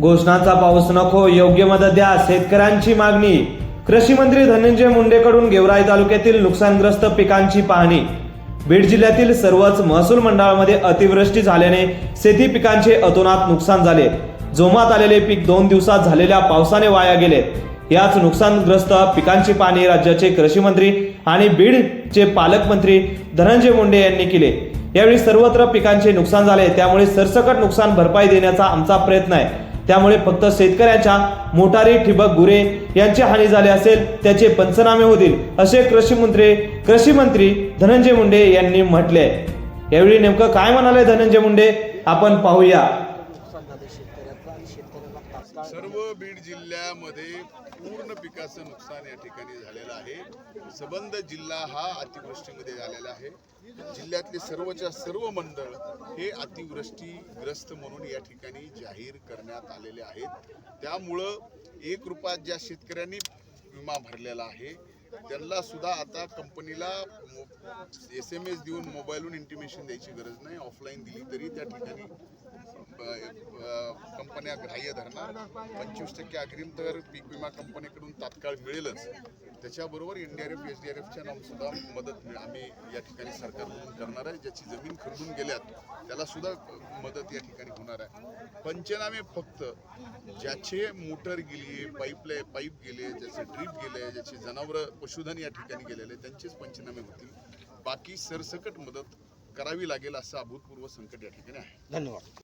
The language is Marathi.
घोषणाचा पाऊस नको योग्य मदत द्या शेतकऱ्यांची मागणी. कृषी मंत्री धनंजय मुंडेकडून गेवराई तालुक्यातील नुकसानग्रस्त पिकांची पाहणी. बीड जिल्ह्यातील सर्वच महसूल मंडळामध्ये अतिवृष्टी झाल्याने शेती पिकांचे अतोनात नुकसान झाले. जोमात आलेले पीक दोन दिवसात झालेल्या पावसाने वाया गेले. याच नुकसानग्रस्त पिकांची पाहणी राज्याचे कृषी मंत्री आणि बीडचे पालकमंत्री धनंजय मुंडे यांनी केले. यावेळी सर्वत्र पिकांचे नुकसान झाले त्यामुळे सरसकट नुकसान भरपाई देण्याचा आमचा प्रयत्न आहे. त्यामुळे फक्त शेतकऱ्यांच्या मोटारी ठिबक गुरे यांची हानी झाली असेल त्याचे पंचनामे होतील असे कृषी मंत्री कृषी मंत्री धनंजय मुंडे यांनी म्हटले. यावेळी नेमकं काय म्हणाले धनंजय मुंडे? आपण पाहूया नुकसान झालं शेतकऱ्याचं आणि शेतकऱ्याला तात्काळ सर्व बीड जिल्ह्यामध्ये पूर्ण पिकाचं नुकसान या ठिकाणी झालेलं आहे. सबंध जिल्हा हा अतिवृष्टीमध्ये झालेला आहे. जिल्ह्यातले सर्वच्या सर्व मंडळ हे अतिवृष्टीग्रस्त म्हणून या ठिकाणी जाहीर करण्यात आलेले आहेत. त्यामुळं एक रुपयात ज्या शेतकऱ्यांनी विमा भरलेला आहे त्यांना सुद्धा आता कंपनीला एस एम एस देऊन मोबाईलवरून इंटिमेशन द्यायची गरज नाही. ऑफलाईन दिली तरी त्या ठिकाणी कंपन्या ग्राह्य धरणार पंचवीस टक्के अग्रिम तर पीक विमा कंपनीकडून तात्काळ मिळेलच. त्याच्याबरोबर N D R F S D R एफच्या नाम सुद्धा मदत मिळ आम्ही या ठिकाणी सरकारकडून करणार आहे. ज्याची जमीन खरेदून गेल्यात त्याला सुद्धा मदत या ठिकाणी होणार आहे. पंचनामे फक्त ज्याचे मोटर गेली पाईपले पाईप गेले ज्याचे ड्रीप गेले ज्याचे जनावरं पशुधन या ठिकाणी गेलेले त्यांचेच पंचनामे होतील. बाकी सरसकट मदत करावी लागेल असं अभूतपूर्व संकट या ठिकाणी आहे. धन्यवाद.